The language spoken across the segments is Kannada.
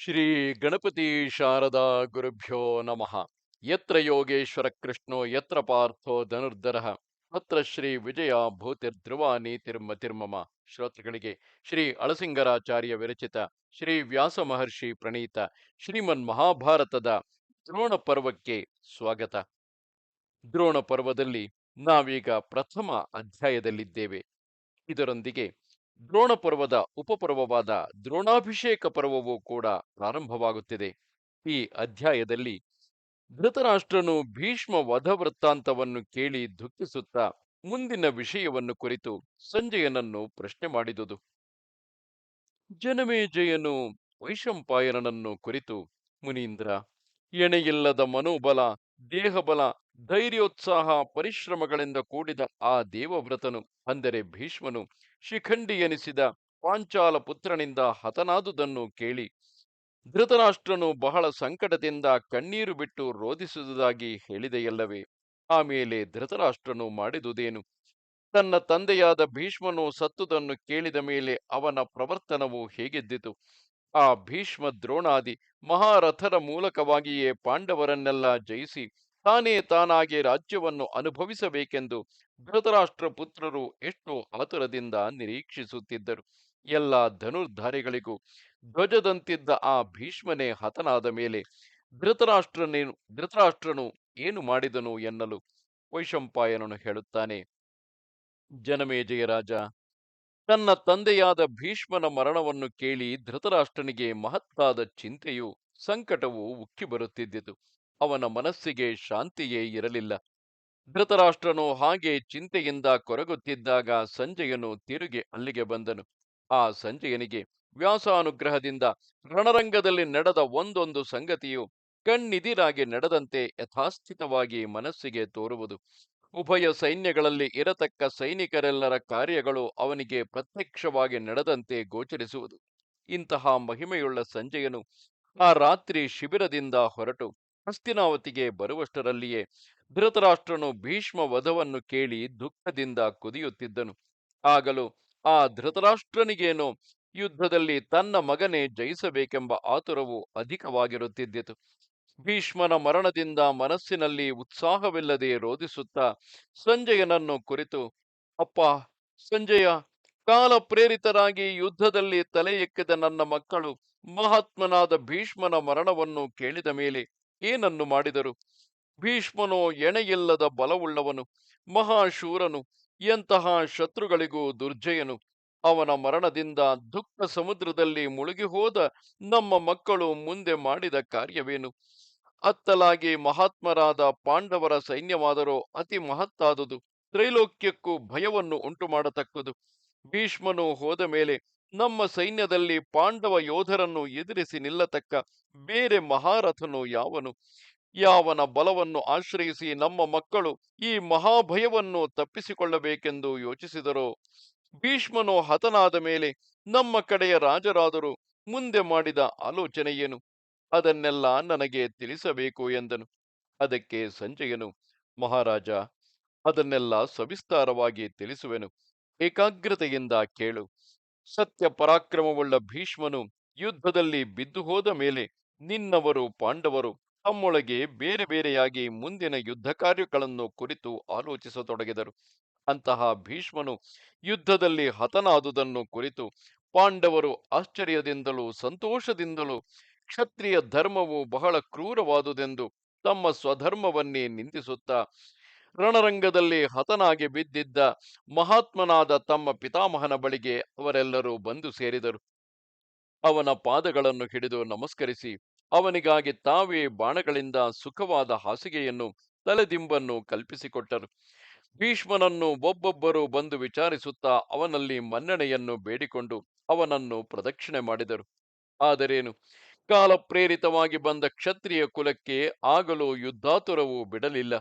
ಶ್ರೀ ಗಣಪತಿ ಶಾರದಾ ಗುರುಭ್ಯೋ ನಮಃ. ಯತ್ರ ಯೋಗೇಶ್ವರ ಕೃಷ್ಣೋ, ಯತ್ರ ಪಾರ್ಥೋ ಧನುರ್ಧರಃ. ಅತ್ರ ಶ್ರೀ ವಿಜಯ ಭೂತಿರ್ಧ್ರುವ ನೀತಿರ್ಮತಿರ್ಮಮ ಶ್ರೋತೃಗಳಿಗೆ ಶ್ರೀ ಅಳಸಿಂಗರಾಚಾರ್ಯ ವಿರಚಿತ ಶ್ರೀ ವ್ಯಾಸ ಮಹರ್ಷಿ ಪ್ರಣೀತ ಶ್ರೀಮನ್ ಮಹಾಭಾರತದ ದ್ರೋಣ ಪರ್ವಕ್ಕೆ ಸ್ವಾಗತ. ದ್ರೋಣ ಪರ್ವದಲ್ಲಿ ನಾವೀಗ ಪ್ರಥಮ ಅಧ್ಯಾಯದಲ್ಲಿದ್ದೇವೆ. ಇದರೊಂದಿಗೆ ದ್ರೋಣ ಪರ್ವದ ಉಪಪರ್ವವಾದ ದ್ರೋಣಾಭಿಷೇಕ ಪರ್ವವು ಕೂಡ ಪ್ರಾರಂಭವಾಗುತ್ತಿದೆ. ಈ ಅಧ್ಯಾಯದಲ್ಲಿ ಧೃತರಾಷ್ಟ್ರನು ಭೀಷ್ಮ ವಧ ವೃತ್ತಾಂತವನ್ನು ಕೇಳಿ ದುಃಖಿಸುತ್ತಾ ಮುಂದಿನ ವಿಷಯವನ್ನು ಕುರಿತು ಸಂಜಯನನ್ನು ಪ್ರಶ್ನೆ ಮಾಡಿದುದು. ಜನಮೇಜಯನು ವೈಶಂಪಾಯನನನ್ನು ಕುರಿತು ಮುನೀಂದ್ರ, ಎಣೆಯಿಲ್ಲದ ಮನೋಬಲ ದೇಹಬಲ, ಧೈರ್ಯೋತ್ಸಾಹ, ಪರಿಶ್ರಮಗಳಿಂದ ಕೂಡಿದ ಆ ದೇವವ್ರತನು, ಅಂದರೆ ಭೀಷ್ಮನು ಶಿಖಂಡಿಯೆನಿಸಿದ ಪಾಂಚಾಲ ಪುತ್ರನಿಂದ ಹತನಾದುದನ್ನು ಕೇಳಿ, ಧೃತರಾಷ್ಟ್ರನು ಬಹಳ ಸಂಕಟದಿಂದ ಕಣ್ಣೀರು ಬಿಟ್ಟು ರೋಧಿಸುವುದಾಗಿ ಹೇಳಿದೆಯಲ್ಲವೇ ಆಮೇಲೆ ಧೃತರಾಷ್ಟ್ರನು ಮಾಡಿದುದೇನು? ತನ್ನ ತಂದೆಯಾದ ಭೀಷ್ಮನು ಸತ್ತುದನ್ನು ಕೇಳಿದ ಮೇಲೆ ಅವನ ಪ್ರವರ್ತನವು ಹೇಗಿದ್ದಿತು? ಆ ಭೀಷ್ಮ ದ್ರೋಣಾದಿ ಮಹಾರಥರ ಮೂಲಕವಾಗಿಯೇ ಪಾಂಡವರನ್ನೆಲ್ಲ ಜಯಿಸಿ ತಾನೇ ತಾನಾಗಿ ರಾಜ್ಯವನ್ನು ಅನುಭವಿಸಬೇಕೆಂದು ಧೃತರಾಷ್ಟ್ರ ಪುತ್ರರು ಎಷ್ಟು ಆತುರದಿಂದ ನಿರೀಕ್ಷಿಸುತ್ತಿದ್ದರು. ಎಲ್ಲ ಧನುರ್ಧಾರಿಗಳಿಗೂ ಧ್ವಜದಂತಿದ್ದ ಆ ಭೀಷ್ಮನೇ ಹತನಾದ ಮೇಲೆ ಧೃತರಾಷ್ಟ್ರನೇನು ಧೃತರಾಷ್ಟ್ರನು ಏನು ಮಾಡಿದನು ಎನ್ನಲು ವೈಶಂಪಾಯನನು ಹೇಳುತ್ತಾನೆ ಜನಮೇಜಯ ರಾಜ ತನ್ನ ತಂದೆಯಾದ ಭೀಷ್ಮನ ಮರಣವನ್ನು ಕೇಳಿ ಧೃತರಾಷ್ಟ್ರನಿಗೆ ಮಹತ್ತಾದ ಚಿಂತೆಯು ಸಂಕಟವು ಉಕ್ಕಿ ಬರುತ್ತಿದ್ದಿತು. ಅವನ ಮನಸ್ಸಿಗೆ ಶಾಂತಿಯೇ ಇರಲಿಲ್ಲ. ಧೃತರಾಷ್ಟ್ರನು ಹಾಗೆ ಚಿಂತೆಯಿಂದ ಕೊರಗುತ್ತಿದ್ದಾಗ ಸಂಜಯನು ತಿರುಗಿ ಅಲ್ಲಿಗೆ ಬಂದನು. ಆ ಸಂಜಯನಿಗೆ ವ್ಯಾಸಾನುಗ್ರಹದಿಂದ ರಣರಂಗದಲ್ಲಿ ನಡೆದ ಒಂದೊಂದು ಸಂಗತಿಯು ಕಣ್ಣಿದಿರಾಗಿ ನಡೆದಂತೆ ಯಥಾಸ್ಥಿತವಾಗಿ ಮನಸ್ಸಿಗೆ ತೋರುವುದು. ಉಭಯ ಸೈನ್ಯಗಳಲ್ಲಿ ಇರತಕ್ಕ ಸೈನಿಕರೆಲ್ಲರ ಕಾರ್ಯಗಳು ಅವನಿಗೆ ಪ್ರತ್ಯಕ್ಷವಾಗಿ ನಡೆದಂತೆ ಗೋಚರಿಸುವುದು. ಇಂತಹ ಮಹಿಮೆಯುಳ್ಳ ಸಂಜೆಯನು ಆ ರಾತ್ರಿ ಶಿಬಿರದಿಂದ ಹೊರಟು ಹಸ್ತಿನಾವತಿಗೆ ಬರುವಷ್ಟರಲ್ಲಿಯೇ ಧೃತರಾಷ್ಟ್ರನು ಭೀಷ್ಮ ವಧವನ್ನು ಕೇಳಿ ದುಃಖದಿಂದ ಕುದಿಯುತ್ತಿದ್ದನು. ಆಗಲೂ ಆ ಧೃತರಾಷ್ಟ್ರನಿಗೇನು ಯುದ್ಧದಲ್ಲಿ ತನ್ನ ಮಗನೇ ಜಯಿಸಬೇಕೆಂಬ ಆತುರವು ಅಧಿಕವಾಗಿರುತ್ತಿದ್ದಿತು. ಭೀಷ್ಮನ ಮರಣದಿಂದ ಮನಸ್ಸಿನಲ್ಲಿ ಉತ್ಸಾಹವಿಲ್ಲದೆ ರೋಧಿಸುತ್ತಾ ಸಂಜಯನನ್ನು ಕುರಿತು, ಅಪ್ಪ, ಸಂಜಯ, ಕಾಲ ಪ್ರೇರಿತರಾಗಿ ಯುದ್ಧದಲ್ಲಿ ತಲೆ ಎಕ್ಕಿದ ನನ್ನ ಮಕ್ಕಳು ಮಹಾತ್ಮನಾದ ಭೀಷ್ಮನ ಮರಣವನ್ನು ಕೇಳಿದ ಮೇಲೆ ಏನನ್ನು ಮಾಡಿದರು? ಭೀಷ್ಮನು ಎಣೆಯಿಲ್ಲದ ಬಲವುಳ್ಳವನು, ಮಹಾಶೂರನು, ಎಂತಹ ಶತ್ರುಗಳಿಗೂ ದುರ್ಜಯನು. ಅವನ ಮರಣದಿಂದ ದುಃಖ ಸಮುದ್ರದಲ್ಲಿ ಮುಳುಗಿ ಹೋದ ನಮ್ಮ ಮಕ್ಕಳು ಮುಂದೆ ಮಾಡಿದ ಕಾರ್ಯವೇನು? ಅತ್ತಲಾಗಿ ಮಹಾತ್ಮರಾದ ಪಾಂಡವರ ಸೈನ್ಯವಾದರೂ ಅತಿ ಮಹತ್ತಾದುದು. ತ್ರೈಲೋಕ್ಯಕ್ಕೂ ಭಯವನ್ನು ಉಂಟು ಮಾಡತಕ್ಕದು ಭೀಷ್ಮನು ಹೋದ ಮೇಲೆ ನಮ್ಮ ಸೈನ್ಯದಲ್ಲಿ ಪಾಂಡವ ಯೋಧರನ್ನು ಎದುರಿಸಿ ನಿಲ್ಲತಕ್ಕ ಬೇರೆ ಮಹಾರಥನು ಯಾವನು? ಯಾವನ ಬಲವನ್ನು ಆಶ್ರಯಿಸಿ ನಮ್ಮ ಮಕ್ಕಳು ಈ ಮಹಾಭಯವನ್ನು ತಪ್ಪಿಸಿಕೊಳ್ಳಬೇಕೆಂದು ಯೋಚಿಸಿದರು. ಭೀಷ್ಮನು ಹತನಾದ ಮೇಲೆ ನಮ್ಮ ಕಡೆಯ ರಾಜರಾದರೂ ಮುಂದೆ ಮಾಡಿದ ಆಲೋಚನೆ ಏನು? ಅದನ್ನೆಲ್ಲ ನನಗೆ ತಿಳಿಸಬೇಕು ಎಂದನು. ಅದಕ್ಕೆ ಸಂಜಯನು, ಮಹಾರಾಜ, ಅದನ್ನೆಲ್ಲ ಸವಿಸ್ತಾರವಾಗಿ ತಿಳಿಸುವೆನು. ಏಕಾಗ್ರತೆಯಿಂದ ಕೇಳು. ಸತ್ಯ ಪರಾಕ್ರಮವುಳ್ಳ ಭೀಷ್ಮನು ಯುದ್ಧದಲ್ಲಿ ಬಿದ್ದು ಹೋದ ಮೇಲೆ ನಿನ್ನವರು ಪಾಂಡವರು ತಮ್ಮೊಳಗೆ ಬೇರೆ ಬೇರೆಯಾಗಿ ಮುಂದಿನ ಯುದ್ಧ ಕಾರ್ಯಗಳನ್ನು ಕುರಿತು ಆಲೋಚಿಸತೊಡಗಿದರು. ಅಂತಹ ಭೀಷ್ಮನು ಯುದ್ಧದಲ್ಲಿ ಹತನಾದುದನ್ನು ಕುರಿತು ಪಾಂಡವರು ಆಶ್ಚರ್ಯದಿಂದಲೂ ಸಂತೋಷದಿಂದಲೂ ಕ್ಷತ್ರಿಯ ಧರ್ಮವು ಬಹಳ ಕ್ರೂರವಾದುದೆಂದು ತಮ್ಮ ಸ್ವಧರ್ಮವನ್ನೇ ನಿಂದಿಸುತ್ತಾ, ರಣರಂಗದಲ್ಲಿ ಹತನಾಗಿ ಬಿದ್ದಿದ್ದ ಮಹಾತ್ಮನಾದ ತಮ್ಮ ಪಿತಾಮಹನ ಬಳಿಗೆ ಅವರೆಲ್ಲರೂ ಬಂದು ಸೇರಿದರು. ಅವನ ಪಾದಗಳನ್ನು ಹಿಡಿದು ನಮಸ್ಕರಿಸಿ, ಅವನಿಗಾಗಿ ತಾವೇ ಬಾಣಗಳಿಂದ ಸುಖವಾದ ಹಾಸಿಗೆಯನ್ನು, ತಲೆದಿಂಬನ್ನು ಕಲ್ಪಿಸಿಕೊಟ್ಟರು. ಭೀಷ್ಮನನ್ನು ಒಬ್ಬೊಬ್ಬರು ಬಂದು ವಿಚಾರಿಸುತ್ತಾ ಅವನಲ್ಲಿ ಮನ್ನಣೆಯನ್ನು ಬೇಡಿಕೊಂಡು ಅವನನ್ನು ಪ್ರದಕ್ಷಿಣೆ ಮಾಡಿದರು. ಆದರೇನು? ಕಾಲ ಪ್ರೇರಿತವಾಗಿ ಬಂದ ಕ್ಷತ್ರಿಯ ಕುಲಕ್ಕೆ ಆಗಲೂ ಯುದ್ಧಾತುರವು ಬಿಡಲಿಲ್ಲ.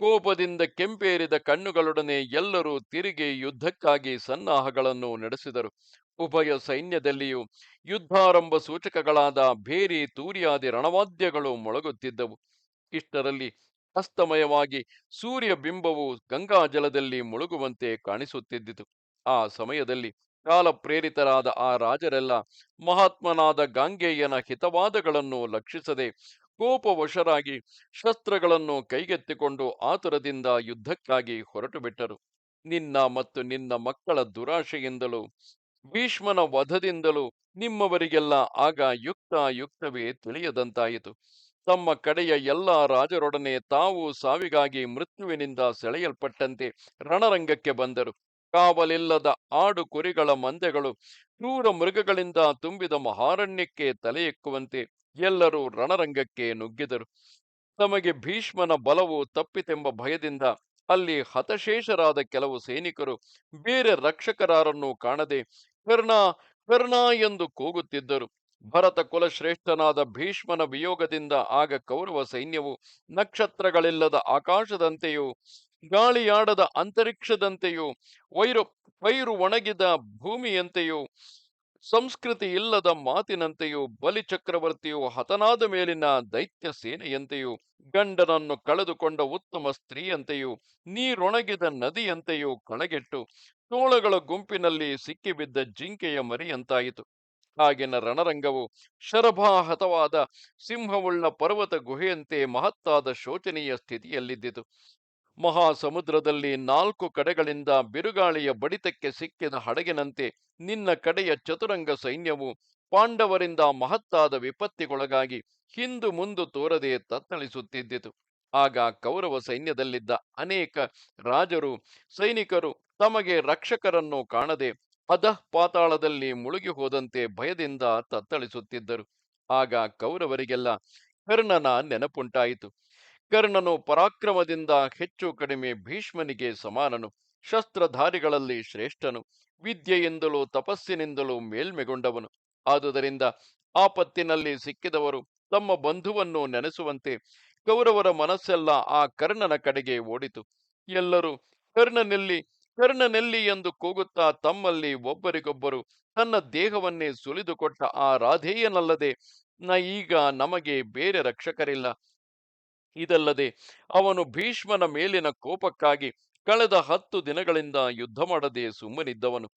ಕೋಪದಿಂದ ಕೆಂಪೇರಿದ ಕಣ್ಣುಗಳೊಡನೆ ಎಲ್ಲರೂ ತಿರುಗಿ ಯುದ್ಧಕ್ಕಾಗಿ ಸನ್ನಾಹಗಳನ್ನು ನಡೆಸಿದರು. ಉಭಯ ಸೈನ್ಯದಲ್ಲಿಯೂ ಯುದ್ಧಾರಂಭ ಸೂಚಕಗಳಾದ ಭೇರಿ, ತೂರಿಯಾದಿ ರಣವಾದ್ಯಗಳು ಮೊಳಗುತ್ತಿದ್ದವು. ಇಷ್ಟರಲ್ಲಿ ಅಸ್ತಮಯವಾಗಿ ಸೂರ್ಯ ಬಿಂಬವು ಗಂಗಾಜಲದಲ್ಲಿ ಮುಳುಗುವಂತೆ ಕಾಣಿಸುತ್ತಿದ್ದಿತು. ಆ ಸಮಯದಲ್ಲಿ ಕಾಲಪ್ರೇರಿತರಾದ ಆ ರಾಜರೆಲ್ಲ ಮಹಾತ್ಮನಾದ ಗಾಂಗೇಯನ ಹಿತವಾದಗಳನ್ನು ಲಕ್ಷಿಸದೆ ಕೋಪವಶರಾಗಿ ಶಸ್ತ್ರಗಳನ್ನು ಕೈಗೆತ್ತಿಕೊಂಡು ಆತುರದಿಂದ ಯುದ್ಧಕ್ಕಾಗಿ ಹೊರಟು ಬಿಟ್ಟರು. ನಿನ್ನ ಮತ್ತು ನಿನ್ನ ಮಕ್ಕಳ ದುರಾಶೆಯಿಂದಲೂ, ಭೀಷ್ಮನ ವಧದಿಂದಲೂ ನಿಮ್ಮವರಿಗೆಲ್ಲ ಆಗ ಯುಕ್ತ ಯುಕ್ತವೇ ತಿಳಿಯದಂತಾಯಿತು. ತಮ್ಮ ಕಡೆಯ ಎಲ್ಲ ರಾಜರೊಡನೆ ತಾವು ಸಾವಿಗಾಗಿ ಮೃತ್ಯುವಿನಿಂದ ಸೆಳೆಯಲ್ಪಟ್ಟಂತೆ ರಣರಂಗಕ್ಕೆ ಬಂದರು. ಕಾವಲಿಲ್ಲದ ಆಡು ಕುರಿಗಳ ಮಂದೆಗಳು ಕ್ರೂರ ಮೃಗಗಳಿಂದ ತುಂಬಿದ ಮಹಾರಣ್ಯಕ್ಕೆ ತಲೆ ಎಕ್ಕುವಂತೆ ಎಲ್ಲರೂ ರಣರಂಗಕ್ಕೆ ನುಗ್ಗಿದರು. ತಮಗೆ ಭೀಷ್ಮನ ಬಲವು ತಪ್ಪಿತೆಂಬ ಭಯದಿಂದ ಅಲ್ಲಿ ಹತಶೇಷರಾದ ಕೆಲವು ಸೈನಿಕರು ಬೇರೆ ರಕ್ಷಕರಾರನ್ನು ಕಾಣದೆ ಕರ್ಣ ಕರ್ಣ ಎಂದು ಕೂಗುತ್ತಿದ್ದರು. ಭರತ ಕುಲಶ್ರೇಷ್ಠನಾದ ಭೀಷ್ಮನ ವಿಯೋಗದಿಂದ ಆಗ ಕೌರವ ಸೈನ್ಯವು ನಕ್ಷತ್ರಗಳಿಲ್ಲದ ಆಕಾಶದಂತೆಯೂ ಗಾಳಿಯಾಡದ ಅಂತರಿಕ್ಷದಂತೆಯೂ, ವೈರು ಪೈರು ಒಣಗಿದ ಭೂಮಿಯಂತೆಯೂ, ಸಂಸ್ಕೃತಿ ಇಲ್ಲದ ಮಾತಿನಂತೆಯೂ, ಬಲಿಚಕ್ರವರ್ತಿಯು ಹತನಾದ ಮೇಲಿನ ದೈತ್ಯ ಸೇನೆಯಂತೆಯೂ, ಗಂಡನನ್ನು ಕಳೆದುಕೊಂಡ ಉತ್ತಮ ಸ್ತ್ರೀಯಂತೆಯೂ, ನೀರೊಣಗಿದ ನದಿಯಂತೆಯೂ ಕಳಗೆಟ್ಟು, ತೋಳಗಳ ಗುಂಪಿನಲ್ಲಿ ಸಿಕ್ಕಿಬಿದ್ದ ಜಿಂಕೆಯ ಮರಿಯಂತಾಯಿತು. ಆಗಿನ ರಣರಂಗವು ಶರಭಾಹತವಾದ ಸಿಂಹವುಳ್ಳ ಪರ್ವತ ಗುಹೆಯಂತೆ ಮಹತ್ತಾದ ಶೋಚನೀಯ ಸ್ಥಿತಿಯಲ್ಲಿದ್ದಿತು. ಮಹಾಸಮುದ್ರದಲ್ಲಿ ನಾಲ್ಕು ಕಡೆಗಳಿಂದ ಬಿರುಗಾಳಿಯ ಬಡಿತಕ್ಕೆ ಸಿಕ್ಕಿದ ಹಡಗಿನಂತೆ ನಿನ್ನ ಕಡೆಯ ಚತುರಂಗ ಸೈನ್ಯವು ಪಾಂಡವರಿಂದ ಮಹತ್ತಾದ ವಿಪತ್ತಿಗೊಳಗಾಗಿ ಹಿಂದು ಮುಂದು ತೋರದೆ ತತ್ತಳಿಸುತ್ತಿದ್ದಿತು. ಆಗ ಕೌರವ ಸೈನ್ಯದಲ್ಲಿದ್ದ ಅನೇಕ ರಾಜರು, ಸೈನಿಕರು ತಮಗೆ ರಕ್ಷಕರನ್ನು ಕಾಣದೆ ಅಧಃ ಪಾತಾಳದಲ್ಲಿ ಮುಳುಗಿ ಹೋದಂತೆ ಭಯದಿಂದ ತತ್ತಳಿಸುತ್ತಿದ್ದರು. ಆಗ ಕೌರವರಿಗೆಲ್ಲ ಕರ್ಣನ ನೆನಪುಂಟಾಯಿತು. ಕರ್ಣನು ಪರಾಕ್ರಮದಿಂದ ಹೆಚ್ಚು ಕಡಿಮೆ ಭೀಷ್ಮನಿಗೆ ಸಮಾನನು. ಶಸ್ತ್ರಧಾರಿಗಳಲ್ಲಿ ಶ್ರೇಷ್ಠನು. ವಿದ್ಯೆಯಿಂದಲೂ ತಪಸ್ಸಿನಿಂದಲೂ ಮೇಲ್ಮೆಗೊಂಡವನು. ಆದುದರಿಂದ ಆಪತ್ತಿನಲ್ಲಿ ಸಿಕ್ಕಿದವರು ತಮ್ಮ ಬಂಧುವನ್ನು ನೆನೆಸುವಂತೆ ಕೌರವರ ಮನಸ್ಸೆಲ್ಲ ಆ ಕರ್ಣನ ಕಡೆಗೆ ಓಡಿತು. ಎಲ್ಲರೂ ಕರ್ಣನೆಲ್ಲಿ ಕರ್ಣನೆಲ್ಲಿ ಎಂದು ಕೂಗುತ್ತಾ ತಮ್ಮಲ್ಲಿ ಒಬ್ಬರಿಗೊಬ್ಬರು ತನ್ನ ದೇಹವನ್ನೇ ಸುಲಿದುಕೊಟ್ಟ ಆ ರಾಧೇಯನಲ್ಲದೆ ನ ಈಗ ನಮಗೆ ಬೇರೆ ರಕ್ಷಕರಿಲ್ಲ. ಇದಲ್ಲದೆ ಅವನು ಭೀಷ್ಮನ ಮೇಲಿನ ಕೋಪಕ್ಕಾಗಿ ಕಳೆದ ಹತ್ತು ದಿನಗಳಿಂದ ಯುದ್ಧ ಮಾಡದೆ ಸುಮ್ಮನಿದ್ದವನು.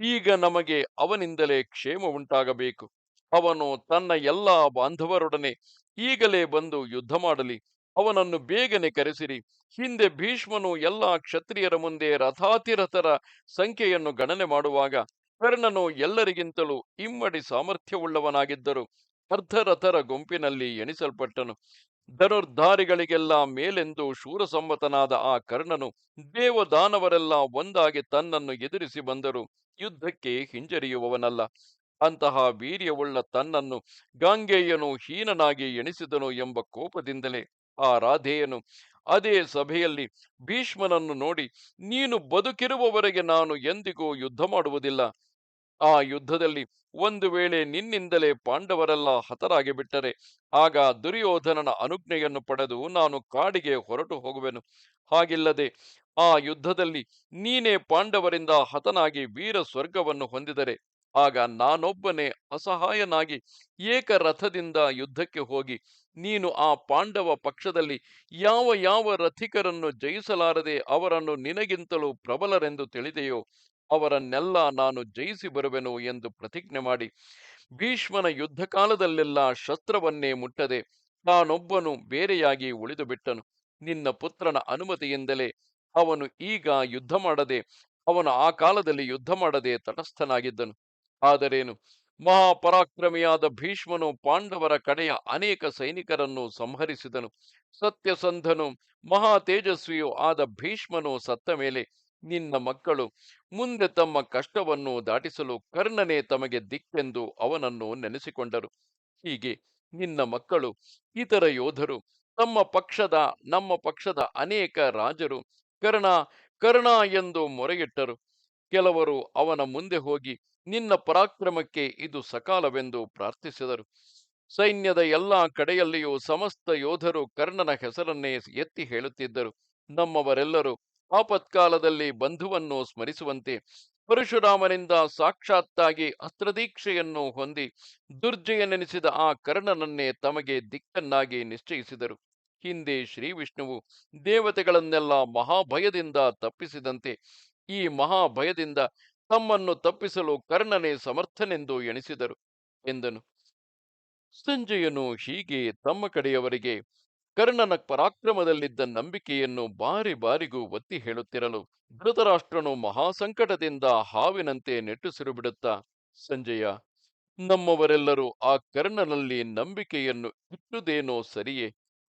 ಈಗ ನಮಗೆ ಅವನಿಂದಲೇ ಕ್ಷೇಮ ಉಂಟಾಗಬೇಕು. ಅವನು ತನ್ನ ಎಲ್ಲ ಬಾಂಧವರೊಡನೆ ಈಗಲೇ ಬಂದು ಯುದ್ಧ ಮಾಡಲಿ. ಅವನನ್ನು ಬೇಗನೆ ಕರೆಸಿರಿ. ಹಿಂದೆ ಭೀಷ್ಮನು ಎಲ್ಲ ಕ್ಷತ್ರಿಯರ ಮುಂದೆ ರಥಾತಿರಥರ ಸಂಖ್ಯೆಯನ್ನು ಗಣನೆ ಮಾಡುವಾಗ ಕರ್ಣನು ಎಲ್ಲರಿಗಿಂತಲೂ ಇಮ್ಮಡಿ ಸಾಮರ್ಥ್ಯವುಳ್ಳವನಾಗಿದ್ದರು. ಅರ್ಧರಥರ ಗುಂಪಿನಲ್ಲಿ ಎಣಿಸಲ್ಪಟ್ಟನು. ಧನುರ್ಧಾರಿಗಳಿಗೆಲ್ಲ ಮೇಲೆಂದು ಶೂರಸಮ್ಮತನಾದ ಆ ಕರ್ಣನು ದೇವದಾನವರೆಲ್ಲ ಒಂದಾಗಿ ತನ್ನನ್ನು ಎದುರಿಸಿ ಬಂದರು. ಯುದ್ಧಕ್ಕೆ ಹಿಂಜರಿಯುವವನಲ್ಲ. ಅಂತಹ ವೀರ್ಯವುಳ್ಳ ತನ್ನನ್ನು ಗಾಂಗೆಯನು ಹೀನನಾಗಿ ಎಣಿಸಿದನು ಎಂಬ ಕೋಪದಿಂದಲೇ ಆ ರಾಧೆಯನು ಅದೇ ಸಭೆಯಲ್ಲಿ ಭೀಷ್ಮನನ್ನು ನೋಡಿ, ನೀನು ಬದುಕಿರುವವರೆಗೆ ನಾನು ಎಂದಿಗೂ ಯುದ್ಧ ಮಾಡುವುದಿಲ್ಲ. ಆ ಯುದ್ಧದಲ್ಲಿ ಒಂದು ವೇಳೆ ನಿನ್ನಿಂದಲೇ ಪಾಂಡವರೆಲ್ಲ ಹತರಾಗಿ ಬಿಟ್ಟರೆ ಆಗ ದುರ್ಯೋಧನನ ಅನುಜ್ಞೆಯನ್ನು ಪಡೆದು ನಾನು ಕಾಡಿಗೆ ಹೊರಟು ಹೋಗುವೆನು. ಹಾಗಿಲ್ಲದೆ ಆ ಯುದ್ಧದಲ್ಲಿ ನೀನೇ ಪಾಂಡವರಿಂದ ಹತನಾಗಿ ವೀರ ಸ್ವರ್ಗವನ್ನು ಹೊಂದಿದರೆ, ಆಗ ನಾನೊಬ್ಬನೇ ಅಸಹಾಯನಾಗಿ ಏಕರಥದಿಂದ ಯುದ್ಧಕ್ಕೆ ಹೋಗಿ ನೀನು ಆ ಪಾಂಡವ ಪಕ್ಷದಲ್ಲಿ ಯಾವ ಯಾವ ರಥಿಕರನ್ನು ಜಯಿಸಲಾರದೆ ಅವರನ್ನು ನಿನಗಿಂತಲೂ ಪ್ರಬಲರೆಂದು ತಿಳಿದೆಯೋ ಅವರನ್ನೆಲ್ಲ ನಾನು ಜಯಿಸಿ ಬರುವೆನು ಎಂದು ಪ್ರತಿಜ್ಞೆ ಮಾಡಿ, ಭೀಷ್ಮನ ಯುದ್ಧ ಕಾಲದಲ್ಲೆಲ್ಲ ಶಸ್ತ್ರವನ್ನೇ ಮುಟ್ಟದೆ, ತಾನೊಬ್ಬನು ಬೇರೆಯಾಗಿ ಉಳಿದು ಬಿಟ್ಟನು. ನಿನ್ನ ಪುತ್ರನ ಅನುಮತಿಯಿಂದಲೇ ಅವನು ಈಗ ಯುದ್ಧ ಮಾಡದೆ, ಅವನು ಆ ಕಾಲದಲ್ಲಿ ಯುದ್ಧ ಮಾಡದೆ ತಟಸ್ಥನಾಗಿದ್ದನು. ಆದರೇನು, ಮಹಾಪರಾಕ್ರಮಿಯಾದ ಭೀಷ್ಮನು ಪಾಂಡವರ ಕಡೆಯ ಅನೇಕ ಸೈನಿಕರನ್ನು ಸಂಹರಿಸಿದನು. ಸತ್ಯಸಂಧನು ಮಹಾ ತೇಜಸ್ವಿಯೂ ಆದ ಭೀಷ್ಮನು ಸತ್ತ ಮೇಲೆ ನಿನ್ನ ಮಕ್ಕಳು ಮುಂದೆ ತಮ್ಮ ಕಷ್ಟವನ್ನು ದಾಟಿಸಲು ಕರ್ಣನೇ ತಮಗೆ ದಿಕ್ಕೆಂದು ಅವನನ್ನು ನೆನೆಸಿಕೊಂಡರು. ಹೀಗೆ ನಿನ್ನ ಮಕ್ಕಳು, ಇತರ ಯೋಧರು, ತಮ್ಮ ಪಕ್ಷದ, ನಮ್ಮ ಪಕ್ಷದ ಅನೇಕ ರಾಜರು ಕರ್ಣ ಕರ್ಣ ಎಂದು ಮೊರೆಯಿಟ್ಟರು. ಕೆಲವರು ಅವನ ಮುಂದೆ ಹೋಗಿ ನಿನ್ನ ಪರಾಕ್ರಮಕ್ಕೆ ಇದು ಸಕಾಲವೆಂದು ಪ್ರಾರ್ಥಿಸಿದರು. ಸೈನ್ಯದ ಎಲ್ಲಾ ಕಡೆಯಲ್ಲಿಯೂ ಸಮಸ್ತ ಯೋಧರು ಕರ್ಣನ ಹೆಸರನ್ನೇ ಎತ್ತಿ ಹೇಳುತ್ತಿದ್ದರು. ನಮ್ಮವರೆಲ್ಲರೂ ಆಪತ್ಕಾಲದಲ್ಲಿ ಬಂಧುವನ್ನು ಸ್ಮರಿಸುವಂತೆ ಪರಶುರಾಮನಿಂದ ಸಾಕ್ಷಾತ್ತಾಗಿ ಅಸ್ತ್ರದೀಕ್ಷೆಯನ್ನು ಹೊಂದಿ ದುರ್ಜಯನೆನಿಸಿದ ಆ ಕರ್ಣನನ್ನೇ ತಮಗೆ ದಿಕ್ಕನ್ನಾಗಿ ನಿಶ್ಚಯಿಸಿದರು. ಹಿಂದೆ ಶ್ರೀ ವಿಷ್ಣುವು ದೇವತೆಗಳನ್ನೆಲ್ಲ ಮಹಾಭಯದಿಂದ ತಪ್ಪಿಸಿದಂತೆ ಈ ಮಹಾಭಯದಿಂದ ತಮ್ಮನ್ನು ತಪ್ಪಿಸಲು ಕರ್ಣನೇ ಸಮರ್ಥನೆಂದು ಎಣಿಸಿದರು ಎಂದನು. ಸಂಜಯನು ಹೀಗೆ ತಮ್ಮ ಕಡೆಯವರಿಗೆ ಕರ್ಣನ ಪರಾಕ್ರಮದಲ್ಲಿದ್ದ ನಂಬಿಕೆಯನ್ನು ಬಾರಿ ಬಾರಿಗೂ ಒತ್ತಿ ಹೇಳುತ್ತಿರಲು ಧೃತರಾಷ್ಟ್ರನು ಮಹಾಸಂಕಟದಿಂದ ಹಾವಿನಂತೆ ನೆಟ್ಟುಸಿರು ಬಿಡುತ್ತಾ ಸಂಜಯ, ನಮ್ಮವರೆಲ್ಲರೂ ಆ ಕರ್ಣನಲ್ಲಿ ನಂಬಿಕೆಯನ್ನು ಇಟ್ಟುದೇನೋ ಸರಿಯೇ,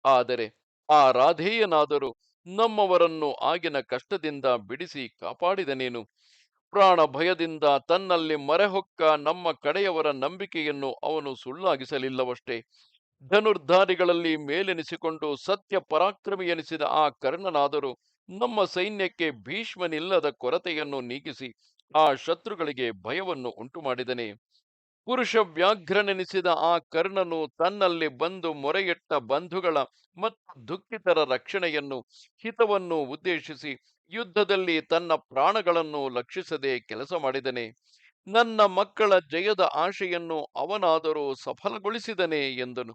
ಆದರೆ ಆ ರಾಧೇಯನಾದರೂ ನಮ್ಮವರನ್ನು ಆಗಿನ ಕಷ್ಟದಿಂದ ಬಿಡಿಸಿ ಕಾಪಾಡಿದನೇನು? ಪ್ರಾಣ ಭಯದಿಂದ ತನ್ನಲ್ಲಿ ಮರೆಹೊಕ್ಕ ನಮ್ಮ ಕಡೆಯವರ ನಂಬಿಕೆಯನ್ನು ಅವನು ಸುಳ್ಳಾಗಿಸಲಿಲ್ಲವಷ್ಟೇ ಧನುರ್ಧಾರಿಗಳಲ್ಲಿ ಮೇಲೆನಿಸಿಕೊಂಡು ಸತ್ಯ ಪರಾಕ್ರಮಿ ಎನಿಸಿದ ಆ ಕರ್ಣನಾದರೂ ನಮ್ಮ ಸೈನ್ಯಕ್ಕೆ ಭೀಷ್ಮನಿಲ್ಲದ ಕೊರತೆಯನ್ನು ನೀಗಿಸಿ ಆ ಶತ್ರುಗಳಿಗೆ ಭಯವನ್ನು ಉಂಟು ಮಾಡಿದನೆ ಪುರುಷ ವ್ಯಾಘ್ರನೆನಿಸಿದ ಆ ಕರ್ಣನು ತನ್ನಲ್ಲಿ ಬಂದು ಮೊರೆಯಿಟ್ಟ ಬಂಧುಗಳ ಮತ್ತು ದುಃಖಿತರ ರಕ್ಷಣೆಯನ್ನು, ಹಿತವನ್ನು ಉದ್ದೇಶಿಸಿ ಯುದ್ಧದಲ್ಲಿ ತನ್ನ ಪ್ರಾಣಗಳನ್ನು ಲಕ್ಷಿಸದೆ ಕೆಲಸ ಮಾಡಿದನೆ. ನನ್ನ ಮಕ್ಕಳ ಜಯದ ಆಶೆಯನ್ನು ಅವನಾದರೂ ಸಫಲಗೊಳಿಸಿದನೆ ಎಂದನು.